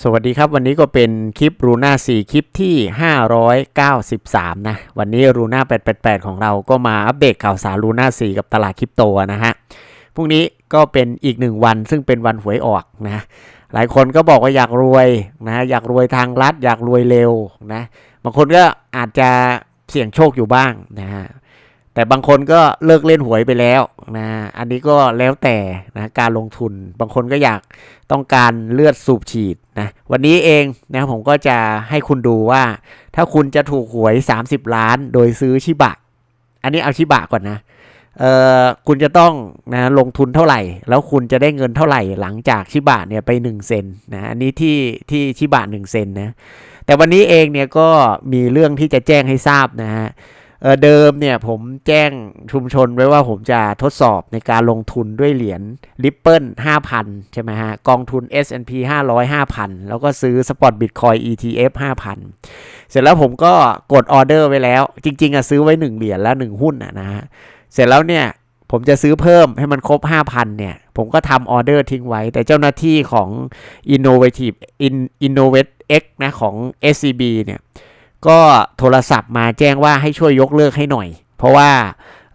สวัสดีครับ วันนี้ก็เป็นคลิปรูน่า4คลิปที่ 593 นะ วันนี้รูน่า888 ของเราก็มาอัปเดตข่าวสารรูน่า4กับตลาดคริปโตนะฮะพรุ่งนี้ก็เป็นอีกหนึ่งวันซึ่งเป็นวันหวยออกนะ หลายคนก็บอกว่าอยากรวยนะอยากรวยทางลัดอยากรวยเร็วนะบางคนก็อาจจะเสี่ยงโชคอยู่บ้างนะฮะ แต่บางคนก็เลิกเล่นหวยไปแล้วนะอันนี้ก็แล้วแต่นะการลงทุน บางคนก็อยากต้องการเลือดสูบฉีดนะวันนี้เองนะผมก็จะให้คุณดูว่า ถ้าคุณจะถูกหวย 30 ล้าน โดยซื้อชิบะ อันนี้เอาชิบะก่อนนะเอ่อคุณจะต้องนะลงทุนเท่าไหร่ แล้วคุณจะได้เงินเท่าไหร่หลังจากชิบะเนี่ยไป 1 เซนนะอันนี้ที่ที่ชิบะ1เซนนะแต่วันนี้เองเนี่ยก็มีเรื่องที่จะแจ้งให้ทราบนะฮะ เเดิมเนี่ยผมแจ้งชุมชนไว้ว่าผมจะทดสอบในการลงทุนด้วยเหรียญ Ripple 5,000ใช่ไหมฮะ กองทุน S&P 500 5,000 แล้วก็ซื้อ Spot Bitcoin ETF 5,000 เสร็จแล้วผมก็กดออเดอร์ไว้แล้ว จริง ๆอะซื้อไว้ 1 เหรียญแล้ว 1 หุ้นอะนะฮะ เสร็จแล้วเนี่ยผมจะซื้อเพิ่มให้มันครบ 5,000 เนี่ย ผมก็ทำออเดอร์ทิ้งไว้ แต่เจ้าหน้าที่ของ Innovative In Innovate X นะของ SCB เนี่ย ก็โทรศัพท์มาแจ้งว่าให้ช่วยยกเลิกให้หน่อย เพราะว่า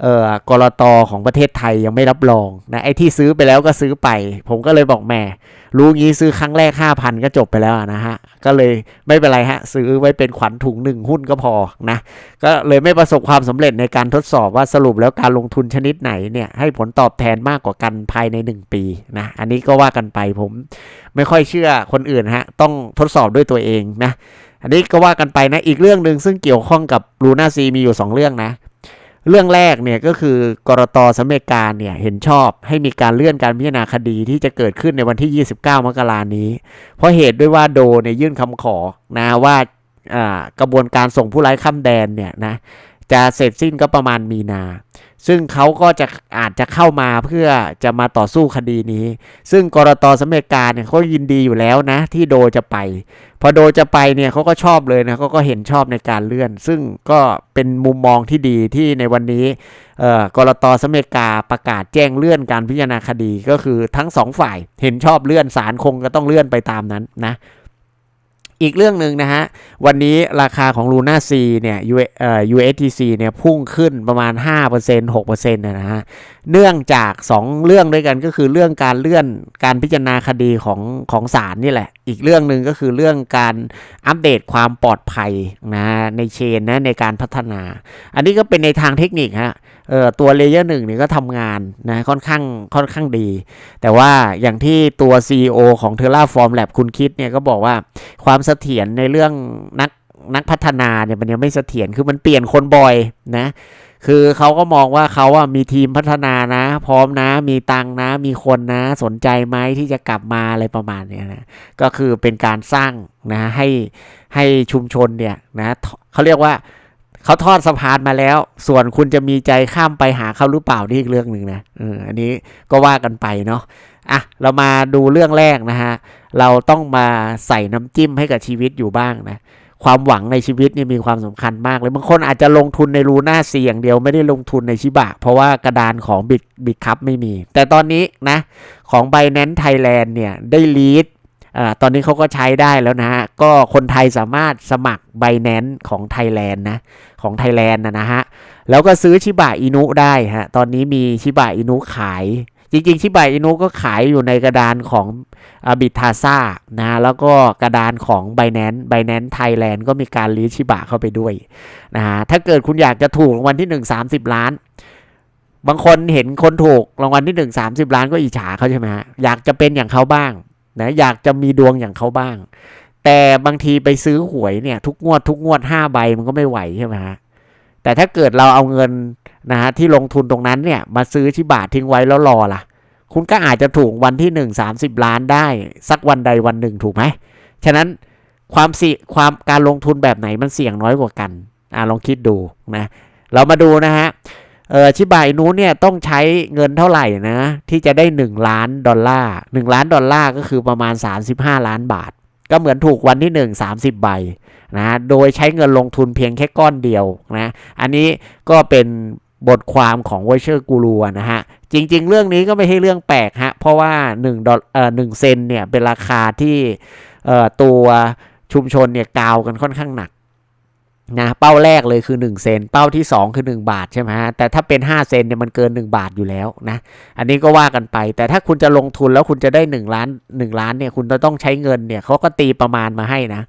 เอ่อกรตอของประเทศไทยยังไม่รับรองนะไอ้ที่ซื้อไปแล้วก็ซื้อไป ผมก็เลยบอกแม่รู้งี้ซื้อครั้งแรก 5,000 ก็จบไปแล้วนะฮะ ก็เลยไม่เป็นไรฮะ ซื้อไว้เป็นขวัญถุงหนึ่งหุ้นก็พอนะ ก็เลยไม่ประสบความสำเร็จในการทดสอบว่าสรุปแล้วการลงทุนชนิดไหนเนี่ยให้ผลตอบแทนมากกว่ากันภายใน 1 ปีนะ อันนี้ก็ว่ากันไปผมไม่ค่อยเชื่อคนอื่นฮะ ต้องทดสอบด้วยตัวเองนะ อันนี้ก็ว่ากันไปนะอีกเรื่องหนึ่งซึ่งเกี่ยวข้องกับลูน่าซีมีอยู่ 2 เรื่องนะ เรื่องแรกเนี่ยก็คือกรตสำเร็จการเนี่ยเห็นชอบให้มีการเลื่อนการพิจารณาคดีที่จะเกิดขึ้นในวันที่ 29 มกรานี้ เพราะเหตุด้วยว่าโดเนี่ยยื่นคำขอนะว่าอ่ากระบวนการส่งผู้ร้ายข้ามแดนเนี่ยนะจะเสร็จสิ้นก็ประมาณมีนา ซึ่งเขาก็จะอาจจะเข้ามาเพื่อจะมาต่อสู้คดีนี้ ซึ่งกรตสเร็จการเนี่ยเขายินดีอยู่แล้วนะ ที่โดจะไป พอโดจะไปเนี่ยเขาก็ชอบเลยนะเขาก็เห็นชอบในการเลื่อน ซึ่งก็เป็นมุมมองที่ดีที่ในวันนี้กรตสเร็จกาประกาศแจ้งเลื่อนการพิจารณาคดีก็คือทั้งสองฝ่ายเห็นชอบเลื่อนศาลคงก็ต้องเลื่อนไปตามนั้นนะ อีกเรื่องหนึ่งนะฮะ วันนี้ราคาของ Luna C เนี่ย USTC เนี่ยพุ่งขึ้นประมาณ 5% 6%นะฮะ เนื่องจาก 2 เรื่องด้วยกันก็คือเรื่องการเลื่อนการพิจารณาคดีของของศาลนี่แหละ อีกเรื่องหนึ่งก็คือเรื่องการอัปเดตความปลอดภัยนะในเชนนะในการพัฒนา อันนี้ก็เป็นในทางเทคนิคฮะเออตัวเลเยอร์หนึ่งนี่ก็ทำงานนะค่อนข้างค่อนข้างดี แต่ว่าอย่างที่ตัว CEO ของ Terraform Lab คุณคิดเนี่ยก็บอกว่าความเสถียรในเรื่องนักนักพัฒนาเนี่ยมันยังไม่เสถียรคือมันเปลี่ยนคนบ่อยนะ คือเขาก็มองว่าเขาอะมีทีมพัฒนานะ พร้อมนะ มีตังนะ มีคนนะ สนใจไหมที่จะกลับมาอะไรประมาณเนี้ยนะก็คือเป็นการสร้างนะให้ให้ชุมชนเนี่ยนะเขาเรียกว่าเขาทอดสะพานมาแล้ว ส่วนคุณจะมีใจข้ามไปหาเขาหรือเปล่านี่อีกเรื่องหนึ่งนะเอออันนี้ก็ว่ากันไปเนาะอะเรามาดูเรื่องแรกนะฮะเราต้องมาใส่น้ำจิ้มให้กับชีวิตอยู่บ้างนะ ความหวังในชีวิตนี่มีความสำคัญมากเลยบางคนอาจจะลงทุนในรูน่าเสียงเดียวไม่ได้ลงทุนในชิบะ เพราะว่ากระดานของบิ t บิ c คัพไม่มี แต่ตอนนี้นะของ b บ n a n c e Thailand เนี่ยได้ลีดตอนนี้เขาก็ใช้ได้แล้วนะฮะ ก็คนไทยสามารถสมัคร b บ n a n c e ของ Thailand นะของ Thailand นะนะฮะ แล้วก็ซื้อชิบะอินุได้ฮะ ตอนนี้มีชิบะอินุขาย จริงๆชิบะอินุก็ขายอยู่ในกระดานของบิทาซ่านะแล้วก็กระดานของ b บ n a n c e b บ n a n c e Thailand ก็มีการลีชิบะเข้าไปด้วยนะฮะถ้าเกิดคุณอยากจะถูกรางวัลที่ 1 30 ล้าน บางคนเห็นคนถูกรางวัลที่ 1 30 ล้านก็อิจฉาเขาใช่ไหมฮะอยากจะเป็นอย่างเขาบ้างนะอยากจะมีดวงอย่างเขาบ้าง แต่บางทีไปซื้อหวยเนี่ยทุกงวดทุกงวด5ใบมันก็ไม่ไหวใช่ไหมฮะแต่ถ้าเกิดเราเอาเงิน นะฮะที่ลงทุนตรงนั้นเนี่ยมาซื้อชิบะทิ้งไว้แล้วรอล่ะ คุณก็อาจจะถูกวันที่หนึ่งสามสิบล้านได้สักวันใดวันหนึ่งถูกไหมฉะนั้นความเสี่ยความการลงทุนแบบไหนมันเสี่ยงน้อยกว่ากันอ่าลองคิดดูนะเรามาดูนะฮะเออชิบายนู้นเนี่ยต้องใช้เงินเท่าไหร่นะที่จะได้ 1 ล้านดอลลาร์1ล้านดอลลาร์ก็คือประมาณ 35 ล้านบาท ก็เหมือนถูกวันที่ 1 30 ใบนะโดยใช้เงินลงทุนเพียงแค่ก้อนเดียวนะอันนี้ก็เป็น บทความของ w วเชอร์กูรูนะฮะ จริง ๆ เรื่องนี้ก็ไม่ใช่เรื่องแปลกฮะ เพราะว่า1ดอลเอ่อ1เซนเนี่ยเป็นราคาที่เอ่อตัวชุมชนเนี่ยกาวกันค่อนข้างหนักนะเป้าแรกเลยคือ 1 เซน เป้าที่ 2 คือ 1 บาทใช่ไหมฮะแต่ถ้าเป็น 5 เซนเนี่ยมันเกิน 1 บาทอยู่แล้วนะอันนี้ก็ว่ากันไป แต่ถ้าคุณจะลงทุนแล้วคุณจะได้ 1 ล้าน 1 ล้านเนี่ยคุณจะต้องใช้เงินเนี่ยเขาก็ตีประมาณมาให้นะ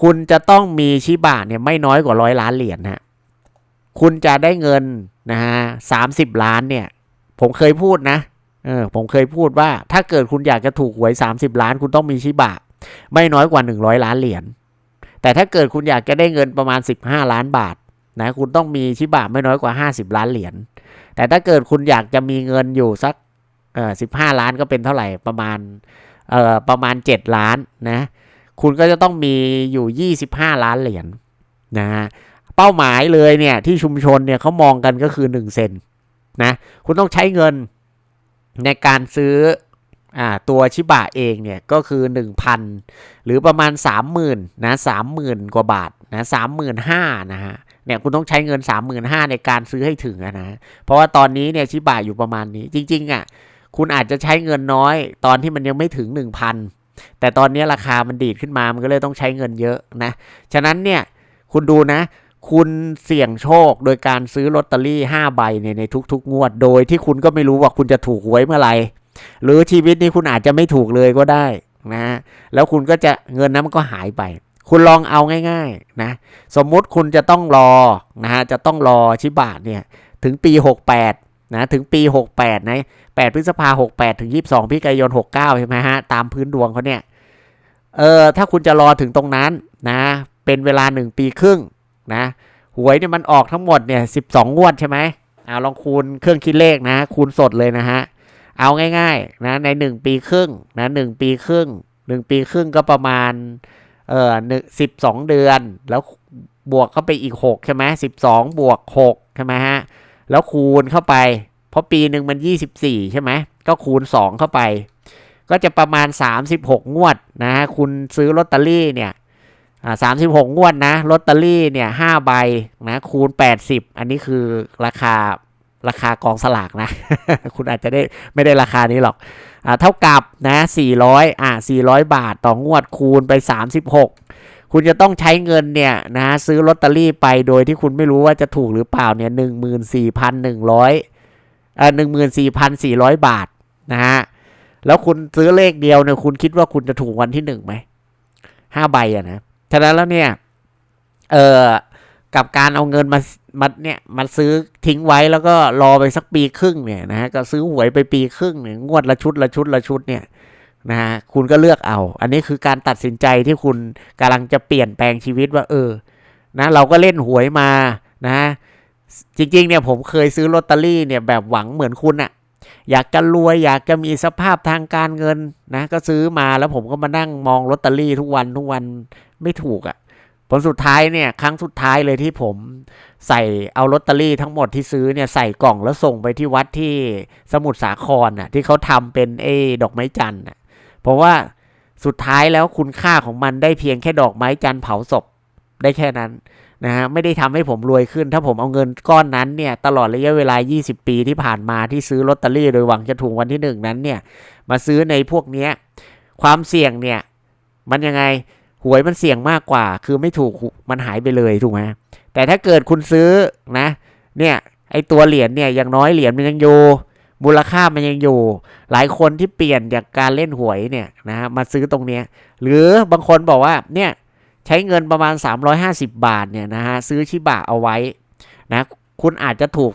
คุณจะต้องมีชิบะเนี่ยไม่น้อยกว่าร้อยล้านเหรียญฮะ คุณจะได้เงินนะฮะสามสิบล้านเนี่ย ผมเคยพูดนะเออผมเคยพูดว่าถ้าเกิดคุณอยากจะถูกหวย 30 ล้าน คุณต้องมีชิบะ ไม่น้อยกว่า 100 ล้านเหรียญแต่ถ้าเกิดคุณอยากจะได้เงินประมาณ 15 ล้านบาทนะคุณต้องมีชิบะไม่น้อยกว่า 50 ล้านเหรียญแต่ถ้าเกิดคุณอยากจะมีเงินอยู่สักเอ่อ15ล้านก็เป็นเท่าไหร่ประมาณเอ่อประมาณ 7 ล้านนะคุณก็จะต้องมีอยู่ 25 ล้านเหรียญนะฮะ เป้าหมายเลยเนี่ยที่ชุมชนเนี่ยเขามองกันก็คือ1เซนนะคุณต้องใช้เงินในการซื้ออตัวชิบะเองเนี่ยก็คือ 1,000 หรือประมาณ 30,000นะ30,000 กว่าบาทนะ35,000นะฮะเนี่ยคุณต้องใช้เงิน 35,000ในการซื้อให้ถึงนะเพราะว่าตอนนี้เนี่ยชิบะอยู่ประมาณนี้จริงๆอะคุณอาจจะใช้เงินน้อย ตอนที่มันยังไม่ถึง 1,000 แต่ตอนนี้ราคามันดีดขึ้นมามันก็เลยต้องใช้เงินเยอะนะ ฉะนั้นเนี่ยคุณดูนะ คุณเสี่ยงโชคโดยการซื้อลอตเตอรี่ 5 ใบเนี่ยในทุก ๆ งวด โดยที่คุณก็ไม่รู้ว่าคุณจะถูกหวยเมื่อไหร่หรือชีวิตนี้คุณอาจจะไม่ถูกเลยก็ได้นะแล้วคุณก็จะเงินนั้นมันก็หายไป คุณลองเอาง่าย ๆนะ สมมุติคุณจะต้องรอนะฮะจะต้องรอชิบะเนี่ยถึงปี 68นะถึงปี 68นะ8พฤษภา68 ถึง 22พฤศจิกายน 69 ใช่ไหมฮะ ตามพื้นดวงเขาเนี่ยเออถ้าคุณจะรอถึงตรงนั้นนะ เป็นเวลา 1 ปีครึ่ง นะหวยเนี่ยมันออกทั้งหมดเนี่ย12งวดใช่ไหมเอาลองคูณเครื่องคิดเลขนะ คูณสดเลยนะฮะเอาง่ายๆนะในหนึ่งปีครึ่งนะหนึ่งปีครึ่งหนึ่งปีครึ่งก็ประมาณเอ่อหนึ่งสิบสองเดือน แล้วบวกเข้าไปอีกหกใช่ไหมสิบสองบวกหกใช่ไหมฮะแล้วคูณเข้าไป เพราะปีหนึ่งมันยี่สิบสี่ใช่ไหมก็คูณสองเข้าไป ก็จะประมาณสามสิบหกงวดนะฮะคุณซื้อลอตเตอรี่เนี่ย อ่าสามสิบหกงวดนะลอตเตอรี่เนี่ยห้าใบนะคูณแปดสิบอันนี้คือราคาราคากองสลากนะ คุณอาจจะได้ไม่ได้ราคานี้หรอกอ่าเท่ากับนะ400อ่า400บาทต่องวดคูณไป36คุณจะต้องใช้เงินเนี่ยนะซื้อลอตเตอรี่ไปโดยที่คุณไม่รู้ว่าจะถูกหรือเปล่าเนี่ย14,100อ่า14,400บาทนะฮะแล้วคุณซื้อเลขเดียวเนี่ยคุณคิดว่าคุณจะถูกวันที่หนึ่งไหมห้าใบอะนะ ฉะนั้นแล้วเนี่ย เออกับการเอาเงินมามาเนี่ยมาซื้อทิ้งไว้แล้วก็รอไปสักปีครึ่งเนี่ยนะฮะก็ซื้อหวยไปปีครึ่งเนี่ยงวดละชุดละชุดละชุดเนี่ยนะฮะคุณก็เลือกเอา อันนี้คือการตัดสินใจที่คุณกำลังจะเปลี่ยนแปลงชีวิตว่า เออ นะเราก็เล่นหวยมานะจริงๆเนี่ยผมเคยซื้อลอตเตอรี่เนี่ยแบบหวังเหมือนคุณอะอยากจะรวยอยากจะมีสภาพทางการเงินนะก็ซื้อมาแล้วผมก็มานั่งมองลอตเตอรี่ทุกวันทุกวัน ไม่ถูกอะผลสุดท้ายเนี่ย ครั้งสุดท้ายเลยที่ผมใส่เอาลอตเตอรี่ทั้งหมดที่ซื้อเนี่ยใส่กล่องแล้วส่งไปที่วัดที่สมุทรสาครน่ะ ที่เขาทำเป็นเอดอกไม้จันทร์น่ะ เพราะว่าสุดท้ายแล้วคุณค่าของมันได้เพียงแค่ดอกไม้จันทร์เผาศพได้แค่นั้นนะฮะไม่ได้ทำให้ผมรวยขึ้น ถ้าผมเอาเงินก้อนนั้นเนี่ย ตลอดระยะเวลา 20 ปีที่ผ่านมาที่ซื้อลอตเตอรี่โดยหวังจะถูกวันที่หนึ่งนั้นเนี่ย มาซื้อในพวกเนี้ย ความเสี่ยงเนี่ย มันยังไง หวยมันเสี่ยงมากกว่า คือไม่ถูกมันหายไปเลยถูกไหมแต่ถ้าเกิดคุณซื้อนะ เนี่ยไอตัวเหรียญเนี่ยอย่างน้อยเหรียญมันยังอยู่มูลค่ามันยังอยู่ หลายคนที่เปลี่ยนจากการเล่นหวยเนี่ยนะมาซื้อตรงเนี้ยหรือบางคนบอกว่าเนี่ยใช้เงินประมาณ 350 บาทเนี่ยนะฮะซื้อชิบะเอาไว้นะคุณอาจจะถูก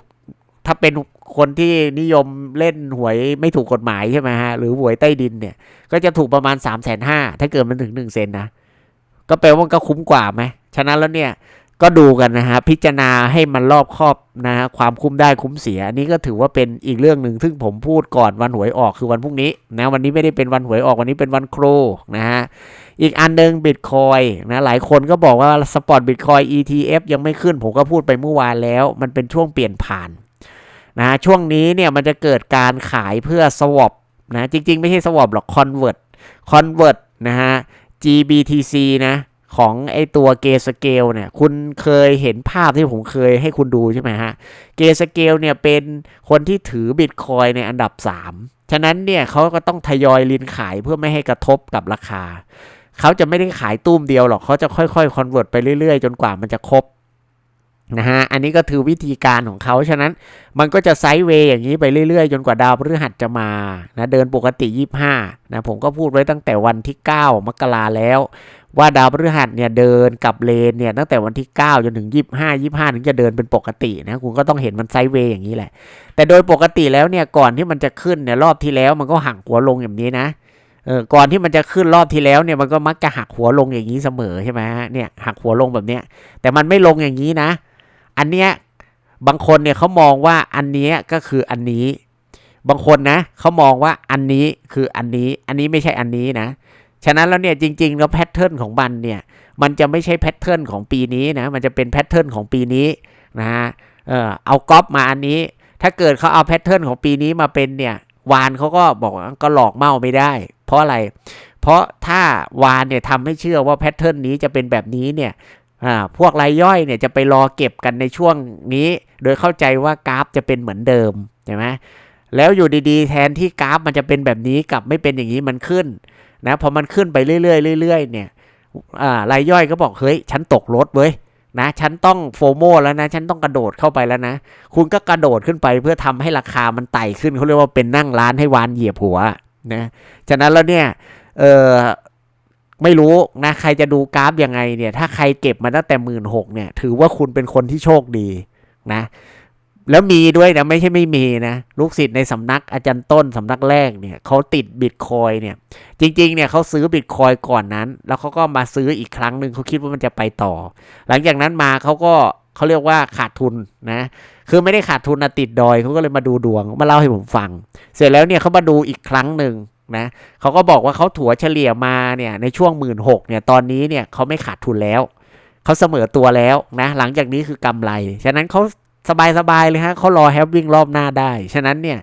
ถ้าเป็นคนที่นิยมเล่นหวยไม่ถูกกฎหมายใช่ไหมฮะหรือหวยใต้ดินเนี่ยก็จะถูกประมาณ 3 5 0 0 0 0ถ้าเกิดมันถึง1เซนนะ ก็แปลว่าก็คุ้มกว่าไหมฉะนั้นแล้วเนี่ยก็ดูกันนะฮะพิจารณาให้มันรอบครอบนะฮะความคุ้มได้คุ้มเสีย อันนี้ก็ถือว่าเป็นอีกเรื่องหนึ่งซึ่งผมพูดก่อนวันหวยออกคือวันพรุ่งนี้นะวันนี้ไม่ได้เป็นวันหวยออกวันนี้เป็นวันครูนะฮะอีกอันหนึ่งบิตคอยนะหลายคนก็บอกว่าสปอร์ตบิตคอย ETF ยังไม่ขึ้นผมก็พูดไปเมื่อวานแล้ว มันเป็นช่วงเปลี่ยนผ่านนะฮะช่วงนี้เนี่ยมันจะเกิดการขายเพื่อสวอปนะจริง ๆ ไม่ใช่สวอปหรอกคอนเวิร์ตคอนเวิร์ตนะฮะ GBTC นะ ของไอตัวเกสเกลเนี่ย คุณเคยเห็นภาพที่ผมเคยให้คุณดูใช่ไหมฮะ เกสเกลเนี่ยเป็นคนที่ถือบิตคอยในอันดับ 3 ฉะนั้นเนี่ยเขาก็ต้องทยอยลินขายเพื่อไม่ให้กระทบกับราคา เขาจะไม่ได้ขายตุ้มเดียวหรอกเขาจะค่อยๆคอนเวิร์ตไปเรื่อยๆ จนกว่ามันจะครบ นะฮะ อันนี้ก็คือวิธีการของเขา ฉะนั้นมันก็จะไซด์เวย์อย่างนี้ไปเรื่อยๆ จนกว่าดาวพฤหัสจะมา นะ เดินปกติ 25 นะ ผมก็พูดไว้ตั้งแต่วันที่ 9 มกราแล้ว ว่าดาวพฤหัสเนี่ยเดินกับเลนเนี่ยตั้งแต่วันที่ 9 จนถึง 25 25 ถึงจะเดินเป็นปกตินะ คุณก็ต้องเห็นมันไซด์เวย์อย่างนี้แหละ แต่โดยปกติแล้วเนี่ย ก่อนที่มันจะขึ้นเนี่ย รอบที่แล้วมันก็หักหัวลงอย่างนี้นะเออก่อนที่มันจะขึ้นรอบที่แล้วเนี่ยมันก็มักจะหักหัวลงอย่างนี้เสมอใช่ไหมฮะ เนี่ยหักหัวลงแบบเนี้ย แต่มันไม่ลงอย่างนี้นะ อันเนี้ยบางคนเนี่ยเขามองว่าอันเนี้ยก็คืออันนี้ บางคนนะเขามองว่าอันนี้คืออันนี้ อันนี้ไม่ใช่อันนี้นะ ฉะนั้นแล้วเนี่ยจริง ๆ แล้วแพทเทิร์นของมันเนี่ยมันจะไม่ใช่แพทเทิร์นของปีนี้นะมันจะเป็นแพทเทิร์นของปีนี้นะฮะเออเอาก๊อปมาอันนี้ ถ้าเกิดเขาเอาแพทเทิร์นของปีนี้มาเป็นเนี่ยวานเขาก็บอกก็หลอกเมาไม่ได้ เพราะอะไร เพราะถ้าวานเนี่ยทำให้เชื่อว่าแพทเทิร์นนี้จะเป็นแบบนี้เนี่ย อ่าพวกรายย่อยเนี่ยจะไปรอเก็บกันในช่วงนี้ โดยเข้าใจว่ากราฟจะเป็นเหมือนเดิมใช่ไหมแล้วอยู่ดีๆ แทนที่กราฟมันจะเป็นแบบนี้กลับไม่เป็นอย่างนี้มันขึ้นนะพอมันขึ้นไปเรื่อยๆเรื่อยๆเนี่ยรายย่อยก็บอกเฮ้ยฉันตกรถเว้ยนะฉันต้องโฟโมแล้วนะ ฉันต้องกระโดดเข้าไปแล้วนะ คุณก็กระโดดขึ้นไปเพื่อทำให้ราคามันไต่ขึ้นเขาเรียกว่าเป็นนั่งร้านให้วานเหยียบหัวนะฉะนั้นแล้วเนี่ยเออ ไม่รู้นะใครจะดูกราฟยังไงเนี่ย ถ้าใครเก็บมาตั้งแต่หมื่นหกเนี่ย ถือว่าคุณเป็นคนที่โชคดีนะ แล้วมีด้วยนะ ไม่ใช่ไม่มีนะ ลูกศิษย์ในสำนักอาจารย์ต้นสำนักแรกเนี่ยเขาติดบิตคอยเนี่ย จริง ๆ เนี่ยเขาซื้อบิตคอยก่อนนั้น แล้วเขาก็มาซื้ออีกครั้งหนึ่งเขาคิดว่ามันจะไปต่อ หลังจากนั้นมาเขาก็เขาเรียกว่าขาดทุนนะ คือไม่ได้ขาดทุนนะติดดอยเขาก็เลยมาดูดวงมาเล่าให้ผมฟัง เสร็จแล้วเนี่ยเขามาดูอีกครั้งหนึ่ง นะเขาก็บอกว่าเขาถัวเฉลี่ยมาเนี่ยในช่วงหมื่นหกเนี่ยตอนนี้เนี่ยเขาไม่ขาดทุนแล้ว เขาเสมอตัวแล้วนะหลังจากนี้คือกำไร ฉะนั้นเขาสบายๆเลยฮะเขารอแฮปวิ่งรอบหน้าได้ ฉะนั้นเนี่ย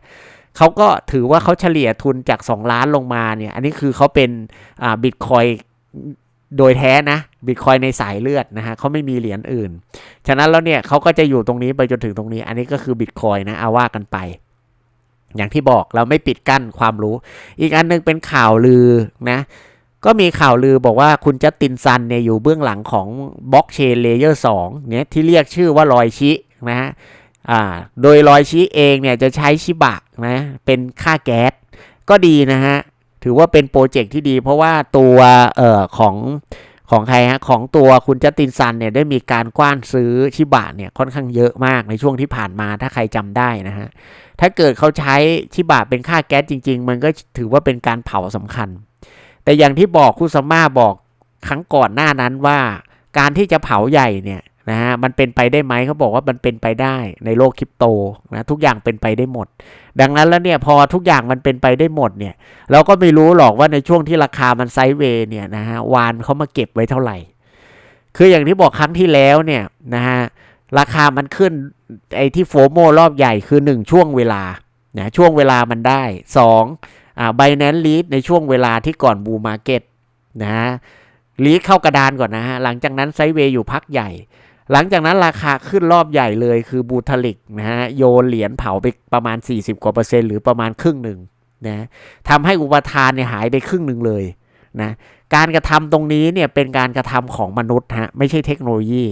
เขาก็ถือว่าเขาเฉลี่ยทุนจาก 2 ล้านลงมาเนี่ยอันนี้คือเขาเป็นอ่าบิตคอยโดยแท้นะบิตคอยในสายเลือดนะฮะเขาไม่มีเหรียญอื่น ฉะนั้นแล้วเนี่ยเขาก็จะอยู่ตรงนี้ไปจนถึงตรงนี้ อันนี้ก็คือบิตคอยนะเอาว่ากันไป อย่างที่บอกเราไม่ปิดกั้นความรู้ อีกอันหนึงเป็นข่าวลือนะก็มีข่าวลือบอกว่าคุณจัสตินซันเนี่ยอยู่เบื้องหลังของบล็อกเชนเลเยอร์2เนี่ยที่เรียกชื่อว่าลอยชินะฮะอ่าโดยลอยชิเองเนี่ยจะใช้ชิบะนะเป็นค่าแก๊สก็ดีนะฮะ ถือว่าเป็นโปรเจกต์ที่ดีเพราะว่าตัวเอ่อของ ของใครฮะของตัวคุณจัสตินซันเนี่ยได้มีการกว้านซื้อชิบะเนี่ยค่อนข้างเยอะมากในช่วงที่ผ่านมาถ้าใครจำได้นะฮะถ้าเกิดเขาใช้ชิบะเป็นค่าแก๊สจริง ๆ มันก็ถือว่าเป็นการเผาสำคัญ แต่อย่างที่บอกคุสมาบอกครั้งก่อนหน้านั้นว่า การที่จะเผาใหญ่เนี่ย นะฮะมันเป็นไปได้ไหมเขาบอกว่ามันเป็นไปได้ในโลกคริปโตนะทุกอย่างเป็นไปได้หมด ดังนั้นแล้วเนี่ยพอทุกอย่างมันเป็นไปได้หมดเนี่ยเราก็ไม่รู้หรอกว่าในช่วงที่ราคามันไซด์เวย์เนี่ยนะฮะวานเขามาเก็บไว้เท่าไหร่ คืออย่างที่บอกครั้งที่แล้วเนี่ยนะฮะราคามันขึ้นไอ้ที่โฟโมรอบใหญ่คือ 1 ช่วงเวลานะช่วงเวลามันได้ 2อ่าไบแนนลีดในช่วงเวลาที่ก่อนบูมาร์เก็ตนะฮะลีดเข้ากระดานก่อนนะฮะหลังจากนั้นไซด์เวย์อยู่พักใหญ่ หลังจากนั้นราคาขึ้นรอบใหญ่เลยคือบูทาลิกนะฮะโยนเหรียญเผาไปประมาณ 40 กว่าเปอร์เซ็นต์หรือประมาณครึ่งหนึ่งนะทำให้อุปทานเนี่ยหายไปครึ่งหนึ่งเลยนะการกระทำตรงนี้เนี่ยเป็นการกระทำของมนุษย์ฮะไม่ใช่เทคโนโลยี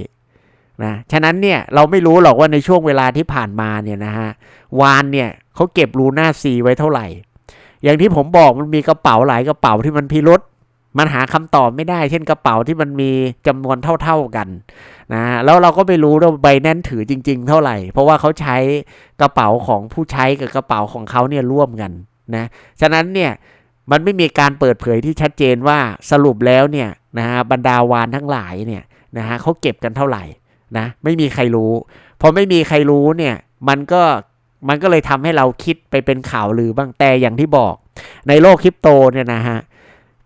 นะฉะนั้นเนี่ยเราไม่รู้หรอกว่าในช่วงเวลาที่ผ่านมาเนี่ยนะฮะวานเนี่ยเขาเก็บลูน่าซีไว้เท่าไหร่ อย่างที่ผมบอกมันมีกระเป๋าหลายกระเป๋าที่มันพิรุษ มันหาคำตอบไม่ได้ เช่นกระเป๋าที่มันมีจำนวนเท่า ๆกันนะแล้วเราก็ไม่รู้ว่าใบแน่นถือจริง ๆ เท่าไหร่ เพราะว่าเขาใช้กระเป๋าของผู้ใช้กับกระเป๋าของเขาเนี่ยร่วมกันนะฉะนั้นเนี่ยมันไม่มีการเปิดเผยที่ชัดเจนว่าสรุปแล้วเนี่ยนะฮะบรรดาวานทั้งหลายเนี่ยนะฮะเขาเก็บกันเท่าไหร่นะไม่มีใครรู้พอไม่มีใครรู้เนี่ยมันก็มันก็เลยทำให้เราคิดไปเป็นข่าวลือบ้างแต่อย่างที่บอก ในโลกคริปโตเนี่ยนะฮะ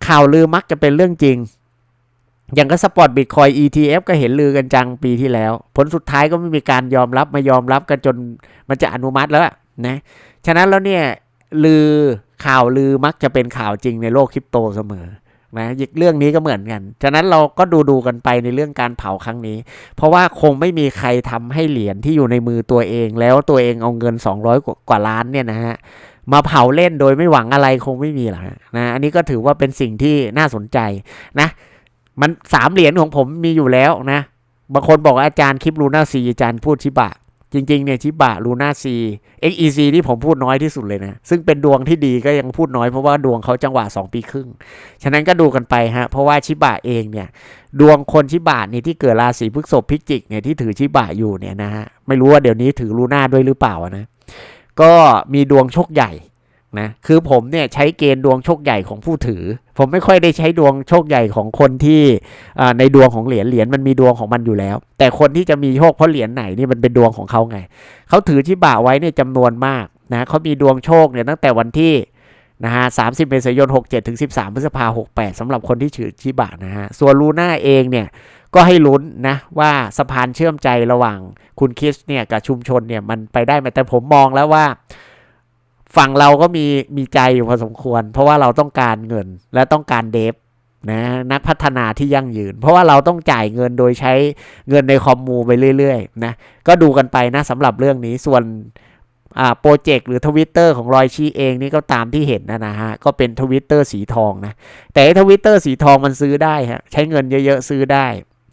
ข่าวลือมักจะเป็นเรื่องจริง อย่างก็สปอร์ตบิตคอย ETF ก็เห็นลือกันจังปีที่แล้ว ผลสุดท้ายก็ไม่มีการยอมรับมายอมรับกันจนมันจะอนุมัติแล้วนะฉะนั้นแล้วเนี่ยลือข่าวลือมักจะเป็นข่าวจริงในโลกคริปโตเสมอนะอีกเรื่องนี้ก็เหมือนกัน ฉะนั้นเราก็ดูดูกันไปในเรื่องการเผาครั้งนี้ เพราะว่าคงไม่มีใครทำให้เหรียญที่อยู่ในมือตัวเอง แล้วตัวเองเอาเงิน 200 กว่าล้านเนี่ยนะฮะ มาเผาเล่นโดยไม่หวังอะไรคงไม่มีหรอกนะ อันนี้ก็ถือว่าเป็นสิ่งที่น่าสนใจนะ มันสามเหรียญของผมมีอยู่แล้วนะบางคนบอกว่าอาจารย์คลิปลูน่าซีอาจารย์พูดชิบะ จริง ๆ เนี่ยชิบะลูน่าซี XEC ที่ผมพูดน้อยที่สุดเลยนะ ซึ่งเป็นดวงที่ดีก็ยังพูดน้อยเพราะว่าดวงเขาจังหวะ 2 ปีครึ่ง ฉะนั้นก็ดูกันไปฮะ เพราะว่าชิบะเองเนี่ย ดวงคนชิบะนี่ที่เกิดราศีพฤษภพิจิกเนี่ยที่ถือชิบะอยู่เนี่ยนะฮะไม่รู้ว่าเดี๋ยวนี้ถือลูน่าด้วยหรือเปล่านะ ก็มีดวงโชคใหญ่นะคือผมเนี่ยใช้เกณฑ์ดวงโชคใหญ่ของผู้ถือ ผมไม่ค่อยได้ใช้ดวงโชคใหญ่ของคนที่ในดวงของเหรียญเหรียญมันมีดวงของมันอยู่แล้ว แต่คนที่จะมีโชคเพราะเหรียญไหนนี่มันเป็นดวงของเขาไงเขาถือชิบะไว้เนี่ยจำนวนมากนะเขามีดวงโชคเนี่ยตั้งแต่วันที่นะฮะสามสิบเมษายนหกเจ็ดถึงสิบสามพฤษภาหกแปดสำหรับคนที่ถือชิบะนะฮะส่วนลูน่าเองเนี่ย ก็ให้ลุ้นนะว่าสะพานเชื่อมใจระหว่างคุณคิสเนี่ยกับชุมชนเนี่ยมันไปได้ไหมแต่ผมมองแล้วว่าฝั่งเราก็มีมีใจอยู่พอสมควร เพราะว่าเราต้องการเงินและต้องการเดฟนะนักพัฒนาที่ยั่งยืน เพราะว่าเราต้องจ่ายเงินโดยใช้เงินในคอมมูไปเรื่อยๆนะก็ดูกันไปนะสำหรับเรื่องนี้ส่วนโปรเจกต์หรือทวิตเตอร์ของรอยชีเองนี่ก็ตามที่เห็นนะนะฮะ ก็เป็นทวิตเตอร์สีทองนะ แต่ทวิตเตอร์สีทองมันซื้อได้ฮะ ใช้เงินเยอะๆซื้อได้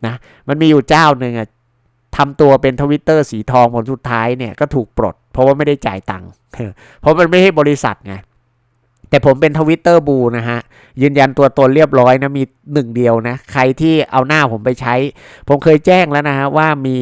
นะ มันมีอยู่เจ้าหนึ่งอะทำตัวเป็นทวิตเตอร์สีทองผลสุดท้ายเนี่ยก็ถูกปลด เพราะว่าไม่ได้จ่ายตังค์เพราะมันไม่ใช่บริษัทไงแต่ผมเป็นทวิตเตอร์บูนะฮะ ยืนยันตัวตนเรียบร้อยนะ มีหนึ่งเดียวนะ ใครที่เอาหน้าผมไปใช้ ผมเคยแจ้งแล้วนะฮะ ว่ามี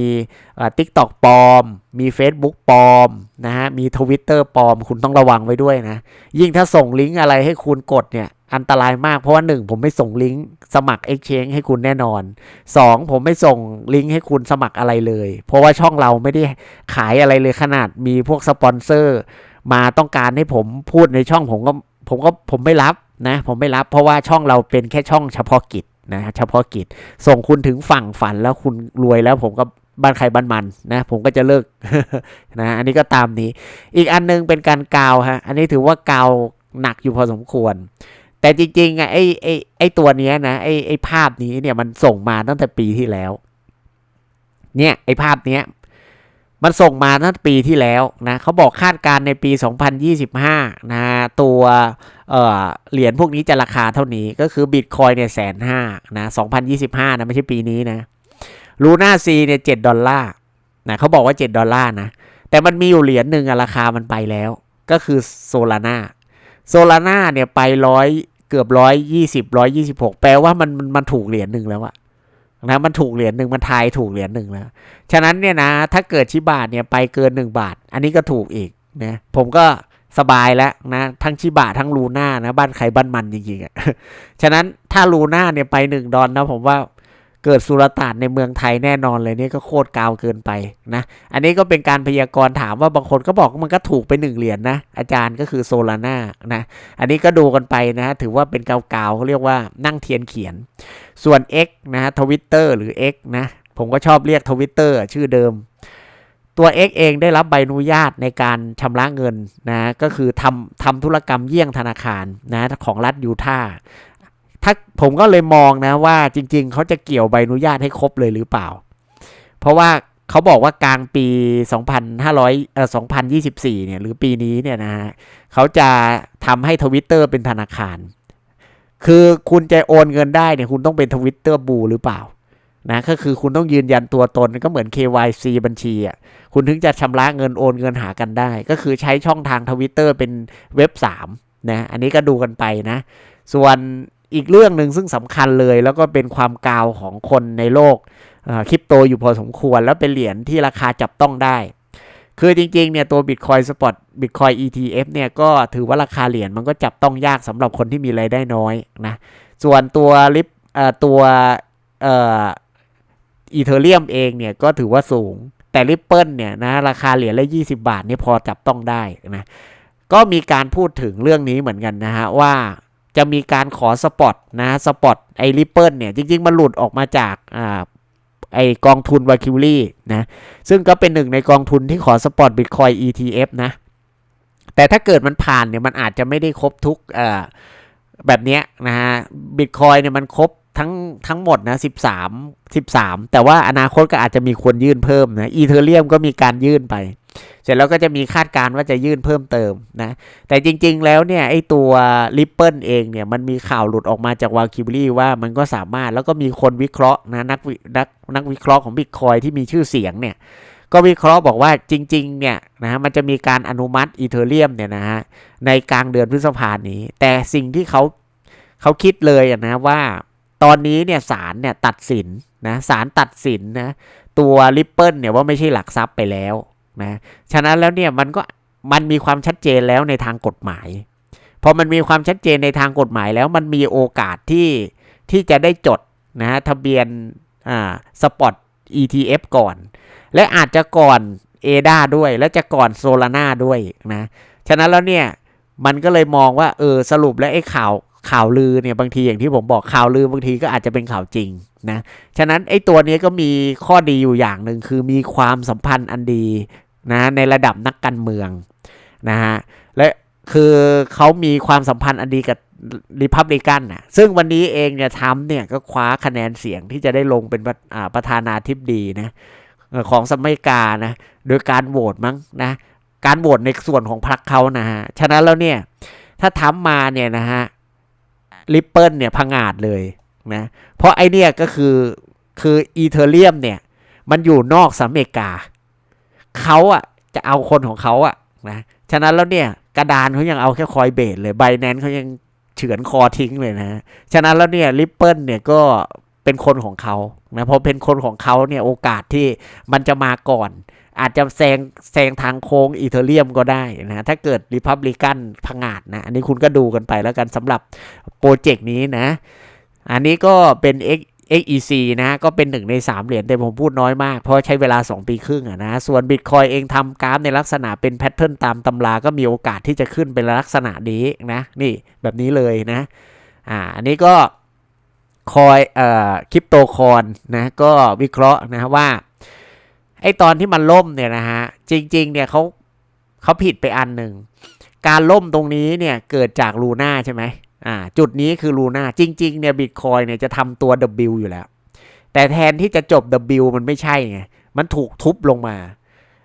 ทิกตอกปลอม มี Facebook ปลอมนะฮะ มีทวิตเตอร์ปลอม คุณต้องระวังไว้ด้วยนะ ยิ่งถ้าส่งลิงก์อะไรให้คุณกดเนี่ย อันตรายมากเพราะว่าหนึ่งผมไม่ส่งลิงก์สมัคร Exchange ให้คุณแน่นอน 2. ผมไม่ส่งลิงก์ให้คุณสมัครอะไรเลย เพราะว่าช่องเราไม่ได้ขายอะไรเลยขนาดมีพวกสปอนเซอร์มาต้องการให้ผมพูดในช่องผมก็ผมก็ผมไม่รับนะผมไม่รับเพราะว่าช่องเราเป็นแค่ช่องเฉพาะกิจนะเฉพาะกิจ ส่งคุณถึงฝั่งฝันแล้วคุณรวยแล้วผมก็บ้านใครบ้านมันนะผมก็จะเลิกนะอันนี้ก็ตามนี้ อีกอันนึงเป็นการกาวฮะอันนี้ถือว่ากาวหนักอยู่พอสมควร แต่จริงๆอะไอ้ไอ้ไอ้ตัวเนี้ยนะไอ้ไอ้ภาพนี้เนี่ยมันส่งมาตั้งแต่ปีที่แล้ว เนี่ยไอ้ภาพเนี้ยมันส่งมาตั้งแต่ปีที่แล้วนะเขาบอกคาดการณ์ในปี 2025 นะตัวเอ่อเหรียญพวกนี้จะราคาเท่านี้ก็คือบิตคอยเนี่ยแสนห้านะ2025 นะไม่ใช่ปีนี้นะลูน่าซีเนี่ยเจ็ดดอลลาร์นะเขาบอกว่า 7 ดอลลาร์นะ แต่มันมีอยู่เหรียญหนึ่งอะราคามันไปแล้ว ก็คือโซลาร่าโซลาร่าเนี่ยไปร้อย เกือบร้อยยี่สิบร้อยยี่สิบหกแปลว่ามันมันถูกเหรียญหนึ่งแล้วอะนะมันถูกเหรียญหนึ่งมันทายถูกเหรียญหนึ่งแล้ว ฉะนั้นเนี่ยนะ ถ้าเกิดชิบาทเนี่ยไปเกินหนึ่งบาท อันนี้ก็ถูกอีกนะผมก็สบายแล้วนะ ทั้งชิบาทั้งลูน่านะ บ้านใครบ้านมันจริงๆอะ่ะฉะนั้นถ้าลูน่าเนี่ยไปหนึ่งดอนนะผมว่า เกิดสุรต่านในเมืองไทยแน่นอนเลยนี่ก็โคตรกาวเกินไปนะ อันนี้ก็เป็นการพยากรณ์ถามว่าบางคนก็บอกว่ามันก็ถูกไปหนึ่งเหรียญนะอาจารย์ก็คือโซลาร่านะ อันนี้ก็ดูกันไปนะ ถือว่าเป็นกาวๆเขาเรียกว่านั่งเทียนเขียน ส่วน X นะฮะทวิตเตอร์หรือ X นะ ผมก็ชอบเรียกทวิตเตอร์ชื่อเดิมตัว X เองได้รับใบอนุญาตในการชำระเงินนะก็คือทำทำธุรกรรมเยี่ยงธนาคารนะของรัฐยูทาห์ ถ้าผมก็เลยมองนะว่าจริง ๆ เขาจะเกี่ยวใบอนุญาตให้ครบเลยหรือเปล่า เพราะว่าเขาบอกว่ากลางปี 2,500เอ่อ2024 เนี่ย หรือปีนี้เนี่ยนะฮะเขาจะทำให้ทวิตเตอร์เป็นธนาคาร คือคุณจะโอนเงินได้เนี่ย คุณต้องเป็นทวิตเตอร์บูหรือเปล่า นะ ก็คือคุณต้องยืนยันตัวตนก็เหมือน KYC บัญชีอะ คุณถึงจะชำระเงินโอนเงินหากันได้ ก็คือใช้ช่องทางทวิตเตอร์เป็นเว็บ 3 นะ อันนี้ก็ดูกันไปนะ ส่วน อีกเรื่องหนึ่งซึ่งสำคัญเลย แล้วก็เป็นความกาวของคนในโลกคริปโตอยู่พอสมควร แล้วเป็นเหรียญที่ราคาจับต้องได้ คือจริงๆเนี่ยตัว Bitcoin Spot Bitcoin ETF เนี่ยก็ถือว่าราคาเหรียญมันก็จับต้องยากสำหรับคนที่มีรายได้น้อยนะส่วนตัวลิฟตัวอีเทเรียมเองเนี่ยก็ถือว่าสูงแต่ริปเปิลเนี่ยนะราคาเหรียญละ20 บาทนี่พอจับต้องได้นะก็มีการพูดถึงเรื่องนี้เหมือนกันนะฮะว่า จะมีการขอสปอตนะสปอตไอริปเปิลเนี่ยจริง ๆ มันหลุดออกมาจากอ่าไอกองทุนวาคิวลี่นะซึ่งก็เป็นหนึ่งในกองทุนที่ขอสปอตบิตคอย ETF นะ แต่ถ้าเกิดมันผ่านเนี่ยมันอาจจะไม่ได้ครบทุกอ่อแบบเนี้ยนะฮะบิตคอยเนี่ยมันครบทั้งทั้งหมดนะ13 13 แต่ว่าอนาคตก็อาจจะมีควรยื่นเพิ่มนะอีเทเรียมก็มีการยื่นไป เสร็จแล้วก็จะมีคาดการณ์ว่าจะยื่นเพิ่มเติมนะ แต่จริงๆแล้วเนี่ยไอตัว Ripple เองเนี่ยมันมีข่าวหลุดออกมาจากวาคิบลี่ว่ามันก็สามารถแล้วก็มีคนวิเคราะห์นะนักวินักนักวิเคราะห์ของบิตคอยที่มีชื่อเสียงเนี่ยก็วิเคราะห์บอกว่าจริง ๆ เนี่ยนะฮะมันจะมีการอนุมัติอีเทเรียมเนี่ยนะฮะในกลางเดือนพฤษภาคมนี้ แต่สิ่งที่เขาเขาคิดเลยนะว่าตอนนี้เนี่ยศาลเนี่ยตัดสินนะศาลตัดสินนะตัว Ripple เนี่ยว่าไม่ใช่หลักทรัพย์ไปแล้ว นะฉะนั้นแล้วเนี่ยมันก็มันมีความชัดเจนแล้วในทางกฎหมายพอมันมีความชัดเจนในทางกฎหมายแล้วมันมีโอกาสที่ที่จะได้จดนะฮะทะเบียนอ่าสปอต ETF ก่อน และอาจจะก่อนเอดาด้วย และจะก่อนโซลาร่าด้วยนะ ฉะนั้นแล้วเนี่ยมันก็เลยมองว่าเออสรุปแล้วไอ้ข่าวข่าวลือเนี่ยบางทีอย่างที่ผมบอกข่าวลือบางทีก็อาจจะเป็นข่าวจริงนะ ฉะนั้นไอ้ตัวนี้ก็มีข้อดีอยู่อย่างหนึ่งคือมีความสัมพันธ์อันดี นะในระดับนักการเมืองนะฮะและคือเขามีความสัมพันธ์อันดีกับริพับลิกันนะซึ่งวันนี้เองเนี่ยทำเนี่ยก็คว้าคะแนนเสียงที่จะได้ลงเป็นประประธานาธิบดีนะของสมัยกานะโดยการโหวตมั้งนะการโหวตในส่วนของพรรคเขานะฮะฉะนั้นแล้วเนี่ยถ้าทำมาเนี่ยนะฮะริปเปิลเนี่ยพังอาจเลยนะเพราะไอเนี่ยก็คือคืออีเทเรียมเนี่ยมันอยู่นอกสหรัฐอเมริกา เขาอะจะเอาคนของเขาอะนะฉะนั้นแล้วเนี่ยกระดานเขายังเอาแค่คอยเบสเลยไบแนนเขายังเฉือนคอทิ้งเลยนะฉะนั้นแล้วเนี่ยริปเปิลเนี่ยก็เป็นคนของเขานะพอเป็นคนของเขาเนี่ยโอกาสที่มันจะมาก่อน อาจจะแซงแซงทางโค้งอีเทเรียมก็ได้นะถ้าเกิดริพับลิกันพังอาจนะ อันนี้คุณก็ดูกันไปแล้วกันสำหรับโปรเจกต์นี้นะ อันนี้ก็เป็น X XEC นะก็เป็นหนึ่งใน 3 เหรียญแต่ผมพูดน้อยมาก เพราะใช้เวลา 2 ปีครึ่งอะนะ ส่วน Bitcoin เองทำกราฟในลักษณะเป็นแพทเทิร์นตามตำราก็มีโอกาสที่จะขึ้นเป็นลักษณะนี้นะ นี่แบบนี้เลยนะ อ่า อันนี้ก็คอยเอ่อคริปโตคอนนะก็วิเคราะห์นะว่าไอตอนที่มันล่มเนี่ยนะฮะจริง ๆ เนี่ยเขาเขาผิดไปอันหนึ่งการล่มตรงนี้เนี่ยเกิดจากลูน่าใช่ไหม อ่าจุดนี้คือลูน่าจริง ๆ เนี่ยบิตคอยเนี่ยจะทำตัว W อยู่แล้ว แต่แทนที่จะจบ W มันไม่ใช่ไงมันถูกทุบลงมา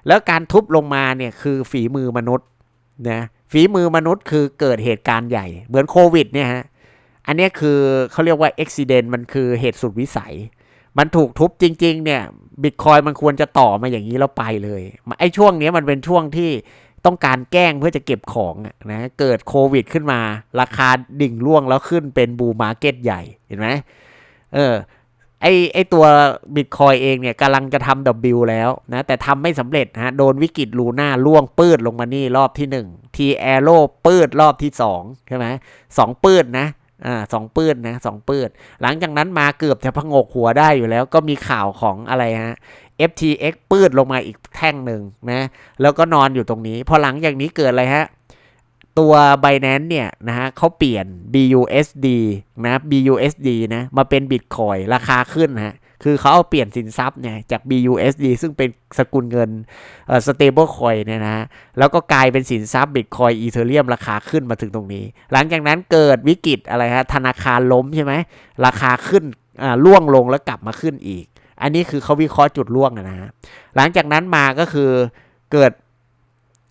แล้วการทุบลงมาเนี่ยคือฝีมือมนุษย์นะฝีมือมนุษย์คือเกิดเหตุการณ์ใหญ่ เหมือนโควิดเนี่ยฮะอันนี้คือเขาเรียกว่าอุบิเหตุมันคือเหตุสุดวิสัย มันถูกทุบจริง ๆ เนี่ยบิตคอยมันควรจะต่อมาอย่างนี้แล้วไปเลยไอ้ช่วงนี้มันเป็นช่วงที่ ต้องการแกล้งเพื่อจะเก็บของอะนะเกิดโควิดขึ้นมา ราคาดิ่งร่วงแล้วขึ้นเป็นบูมาร์เก็ตใหญ่เห็นไหมเออไอไอตัวบิตคอยเองเนี่ยกำลังจะทำดับบิลแล้วนะแต่ทำไม่สำเร็จฮะโดนวิกฤตลูน่าล่วงปืดลงมานี่รอบที่1ทีแอโร่ปืดรอบที่2ใช่ไหมสองปืดนะ อ่าสองปืดนะสองปืดหลังจากนั้นมาเกือบจะพงกหัวได้อยู่แล้ว ก็มีข่าวของอะไรฮะ FTX ปืดลงมาอีกแท่งหนึ่งนะแล้วก็นอนอยู่ตรงนี้ พอหลังจากนี้เกิดอะไรฮะ ตัว Binance เนี่ยนะฮะเขาเปลี่ยน BUSD นะ BUSD นะมาเป็น Bitcoin ราคาขึ้นฮะ คือเขาเอาเปลี่ยนสินทรัพย์เนี่ยจาก BUSD ซึ่งเป็นสกุลเงินเอ่อ stable coin เนี่ยนะแล้วก็กลายเป็นสินทรัพย์ Bitcoin Ethereum ราคาขึ้นมาถึงตรงนี้ หลังจากนั้นเกิดวิกฤตอะไรฮะธนาคารล้มใช่ไหมราคาขึ้นอ่าล่วงลงแล้วกลับมาขึ้นอีก อันนี้คือเขาวิเคราะห์จุดล่วงนะฮะหลังจากนั้นมาก็คือเกิด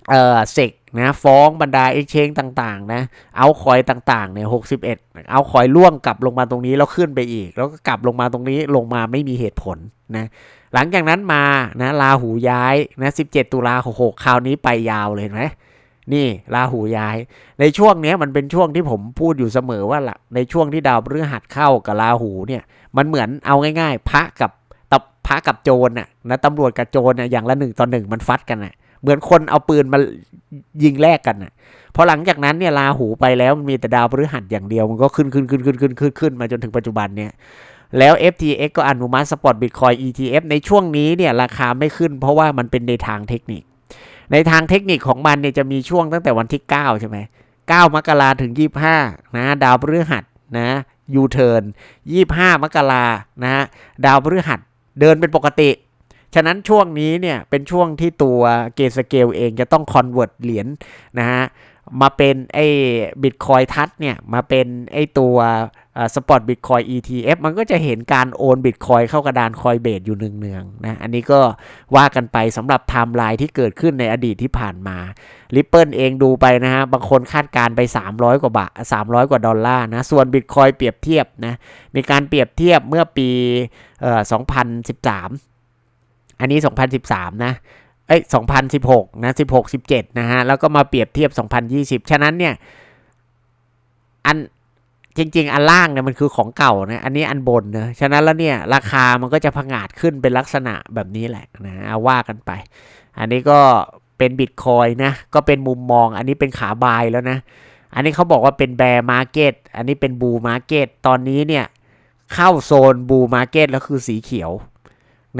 เอ่อเซก นะฟ้องบรรดาเอ็กช n นต่างๆ นะ เอาคอยต่างๆเนี่ยหกสิบเอ็ดเอาคอยล่วงกลับลงมาตรงนี้แล้วขึ้นไปอีก แล้วก็กลับลงมาตรงนี้ลงมาไม่มีเหตุผลนะหลังจากนั้นมานะลาหูย้ายนะสิบเจ็ดตุลาหกหกคราวนี้ไปยาวเลยเห็นไหมนี่ลาหูย้าย ในช่วงนี้มันเป็นช่วงที่ผมพูดอยู่เสมอว่าละในช่วงที่ดาวพฤหัสเข้ากับลาหูเนี่ยมันเหมือนเอาง่าย ๆ พระกับตับพระกับโจรน่ะนะตำรวจกับโจรน่ะอย่างละหนึ่งต่อหนึ่งมันฟัดกันน่ะ เหมือนคนเอาปืนมายิงแลกกันน่ะพอหลังจากนั้นเนี่ยลาหูไปแล้วมันมีแต่ดาวพฤหัสอย่างเดียวมันก็ขึ้นขึ้นขึ้นขึ้นขึ้นขึ้นขึ้นมาจนถึงปัจจุบันเนี่ยแล้ว FTX ก็อนุมัติสปอตบิตคอย ETF ในช่วงนี้เนี่ยราคาไม่ขึ้น เพราะว่ามันเป็นในทางเทคนิค ในทางเทคนิคของมันเนี่ยจะมีช่วงตั้งแต่วันที่ 9 ใช่ไหม9มกราถึง 25 นะ ดาวพฤหัสนะยูเทิร์น25 มกรานะ ดาวพฤหัสเดินเป็นปกติ ฉะนั้นช่วงนี้เนี่ยเป็นช่วงที่ตัวเกสเกลเองจะต้องคอนเวิร์ตเหรียญนะฮะมาเป็นไอ้บิตคอยทัชเนี่ยมาเป็นไอ้ตัวสปอตบิตคอย ETF มันก็จะเห็นการโอนบิตคอยเข้ากระดานคอยเบสอยู่เนืองๆนะ อันนี้ก็ว่ากันไปสำหรับไทม์ไลน์ที่เกิดขึ้นในอดีตที่ผ่านมาริปเปิลเองดูไปนะฮะ บางคนคาดการไป 300 กว่าบาท 300 กว่าดอลลาร์นะ ส่วนบิตคอยเปรียบเทียบนะ มีการเปรียบเทียบเมื่อปีเอ่อ2013 อันนี้ 2013 นะเอ้ย2016 นะ 16 17 นะฮะ แล้วก็มาเปรียบเทียบ 2020 ฉะนั้นเนี่ย อันจริง ๆ อันล่างเนี่ยมันคือของเก่านะ อันนี้อันบนนะ ฉะนั้นแล้วเนี่ย ราคามันก็จะผงาดขึ้นเป็นลักษณะแบบนี้แหละนะเอาว่ากันไป อันนี้ก็เป็นบิตคอยนะ ก็เป็นมุมมอง อันนี้เป็นขาบายแล้วนะ อันนี้เขาบอกว่าเป็นแบร์มาร์เก็ต อันนี้เป็นบูมาร์เก็ต ตอนนี้เนี่ยเข้าโซนบูมาร์เก็ตแล้วคือสีเขียว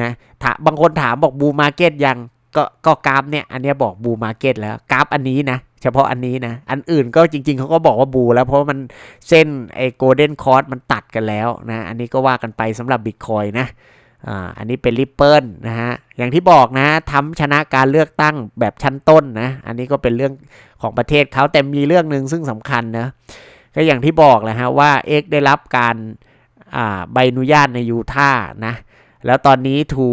นะถาบางคนถามบอกบูมาร์เก็ตยังก็ก็กราฟเนี่ยอันนี้บอกบูมาร์เก็ตแล้วกราฟอันนี้นะเฉพาะอันนี้นะ อันอื่นก็จริง ๆเขาก็บอกว่าบูแล้วเพราะมันเส้นไอ้โกลเด้นคอร์สมันตัดกันแล้วนะอันนี้ก็ว่ากันไปสำหรับบิตคอยนะอ่าอันนี้เป็นริปเปิลนะฮะ อย่างที่บอกนะทำชนะการเลือกตั้งแบบชั้นต้นนะ อันนี้ก็เป็นเรื่องของประเทศเขาแต่มีเรื่องหนึ่งซึ่งสำคัญนะ ก็อย่างที่บอกแหละฮะว่า X ได้รับการอ่าใบอนุญาตในยูทาห์นะ แล้วตอนนี้ทู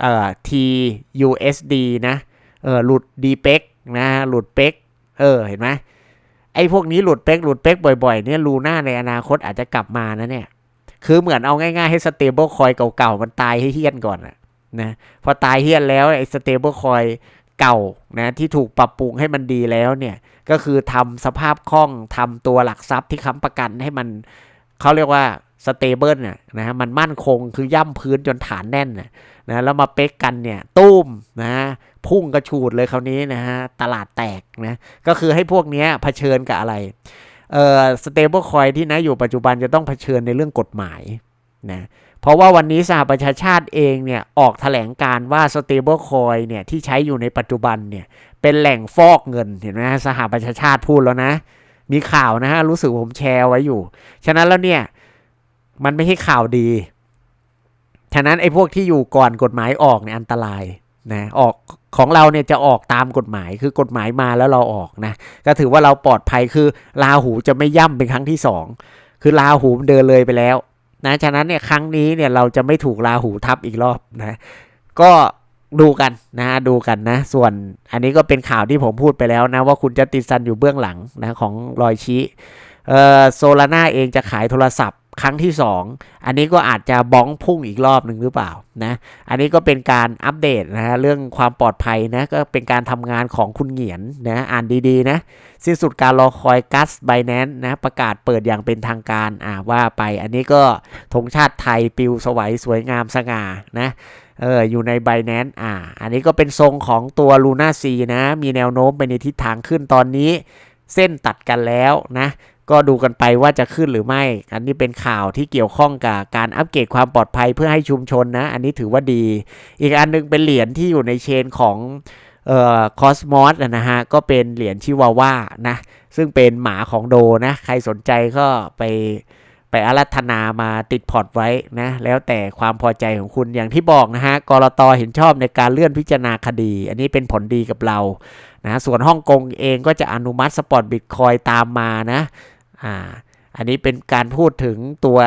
เอ่อ TUSD นะเออหลุดดีเป็กนะหลุดเป็กเออ เห็นไหมไอ้พวกนี้หลุดเป็กหลุดเป็กบ่อยๆ เนี่ยลูน่าในอนาคตอาจจะกลับมานะเนี่ย คือเหมือนเอาง่ายๆ ให้สเตเบิลคอยเก่าๆ มันตายให้เฮี้ยนก่อนอะนะพอตายเฮี้ยนแล้วไอ้สเตเบิลคอยเก่านะที่ถูกปรับปรุงให้มันดีแล้วเนี่ย ก็คือทำสภาพคล่องทำตัวหลักทรัพย์ที่ค้ำประกันให้มันเขาเรียกว่า สเตเบิลน่ะนะฮะมันมั่นคงคือย่ำพื้นจนฐานแน่นนะนะแล้วมาเป๊กกันเนี่ยตุ้มนะพุ่งกระฉูดเลยคราวนี้นะฮะตลาดแตกนะก็คือให้พวกเนี้ยเผชิญกับอะไรเอ่อสเตเบิลคอยที่นะอยู่ปัจจุบันจะต้องเผชิญในเรื่องกฎหมายนะเพราะว่าวันนี้สหประชาชาติเองเนี่ยออกแถลงการว่าสเตเบิลคอยเนี่ยที่ใช้อยู่ในปัจจุบันเนี่ยเป็นแหล่งฟอกเงินเห็นไหมสหประชาชาติพูดแล้วนะ มีข่าวนะฮะรู้สึกผมแชร์ไว้อยู่ ฉะนั้นแล้วเนี่ย มันไม่ใช่ข่าวดีฉะนั้นไอ้พวกที่อยู่ก่อนกฎหมายออกเนี่ยอันตรายนะออกของเราเนี่ยจะออกตามกฎหมายคือกฎหมายมาแล้วเราออกนะก็ถือว่าเราปลอดภัยคือลาหูจะไม่ย่ำเป็นครั้งที่สองคือลาหูมันเดินเลยไปแล้วนะฉะนั้นเนี่ยครั้งนี้เนี่ยเราจะไม่ถูกลาหูทับอีกรอบนะก็ดูกันนะดูกันนะ ส่วนอันนี้ก็เป็นข่าวที่ผมพูดไปแล้วนะว่าคุณจะติดซันอยู่เบื้องหลังนะของรอยชี้เอ่อโซลาร่าเองจะขายโทรศัพท์ ครั้งที่2อันนี้ก็อาจจะบ้องพุ่งอีกรอบหนึ่งหรือเปล่านะอันนี้ก็เป็นการอัปเดตนะฮะเรื่องความปลอดภัยนะก็เป็นการทำงานของคุณเหงียนนะอ่านดีๆนะสิ้นสุดการรอคอยกัสไบแนนนะประกาศเปิดอย่างเป็นทางการอ่าว่าไป อันนี้ก็ธงชาติไทยปิวสวยสวยงามสง่านะเอออยู่ในไบแนนอ่า อันนี้ก็เป็นทรงของตัวลูน่าซีนะ มีแนวโน้มไปในทิศทางขึ้นตอนนี้ เส้นตัดกันแล้วนะ ก็ดูกันไปว่าจะขึ้นหรือไม่ อันนี้เป็นข่าวที่เกี่ยวข้องกับการอัปเกรดความปลอดภัยเพื่อให้ชุมชนนะ อันนี้ถือว่าดี อีกอันนึงเป็นเหรียญที่อยู่ในเชนของเอ่อคอสมอสนะฮะ ก็เป็นเหรียญชิวาว่านะ ซึ่งเป็นหมาของโดนะ ใครสนใจก็ไปไปอารัธนามาติดพอร์ตไว้นะ แล้วแต่ความพอใจของคุณอย่างที่บอกนะฮะกรตเห็นชอบในการเลื่อนพิจารณาคดี อันนี้เป็นผลดีกับเรานะส่วนฮ่องกงเองก็จะอนุมัติสปอร์ตบิตคอยตามมานะ อ่าอันนี้เป็นการพูดถึงตัว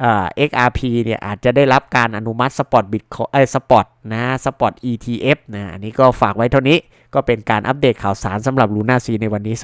เอ่อ XRP เนี่ยอาจจะได้รับการอนุมัติสปอร์ตบิตคอยเอ้สปอร์ตนะสปอร์ต ETF นะอันนี้ก็ฝากไว้เท่านี้ก็เป็นการอัปเดตข่าวสารสำหรับลูน่าซีในวันนี้